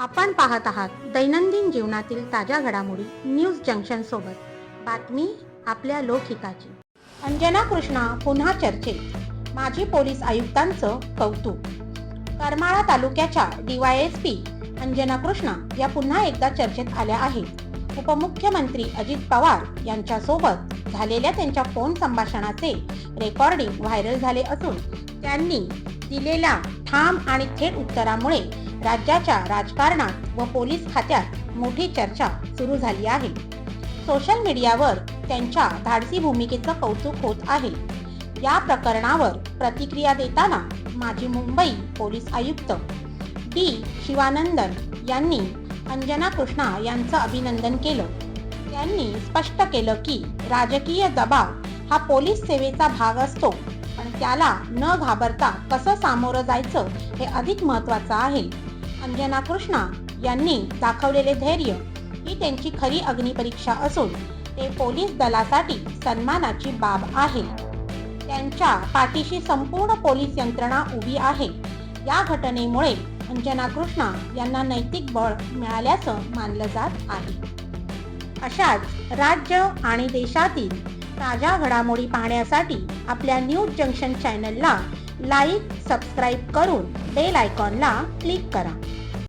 आपण पाहत आहात दैनंदिन जीवनातील ताज्या घडामोडी न्यूज जंक्शन सोबत. बातमी आपल्या लोकहिताची. अंजना कृष्णा पुन्हा चर्चेत. माजी पोलीस आयुक्तांचं कौतुक. करमाळा तालुक्याच्या डीवायएसपी अंजना कृष्णा या पुन्हा एकदा चर्चेत आल्या आहेत. उपमुख्यमंत्री अजित पवार यांच्यासोबत झालेल्या त्यांच्या फोन संभाषणाचे रेकॉर्डिंग व्हायरल झाले असून त्यांनी दिलेल्या ठाम आणि थेट उत्तरामुळे राज्याच्या राजकारणात व पोलीस खात्यात मोठी चर्चा सुरू झाली आहे. सोशल मीडियावर त्यांच्या धाडसी भूमिकेचं कौतुक होत आहे. या प्रकरणावर प्रतिक्रिया देताना माजी मुंबई पोलीस आयुक्त डी. शिवानंदन यांनी अंजना कृष्णा यांचं अभिनंदन केलं. त्यांनी स्पष्ट केलं की राजकीय दबाव हा पोलीस सेवेचा भाग असतो पण त्याला न घाबरता कसं सामोरं जायचं हे अधिक महत्त्वाचं आहे. अंजना कृष्णा यांनी दाखवलेले धैर्य ही त्यांची खरी अग्निपरीक्षा असून ते पोलीस दलासाठी सन्मानाची बाब आहे. त्यांच्या पाठीशी संपूर्ण पोलीस यंत्रणा उभी आहे. या घटनेमुळे अंजना कृष्णा यांना नैतिक बळ मिळाल्याचं मानलं जात आहे. अशाच राज्य आणि देशातील ताज्या घडामोडी पाहण्यासाठी आपल्या न्यूज जंक्शन चॅनलला लाईक सबस्क्राईब करून बेल आयकॉनला क्लिक करा.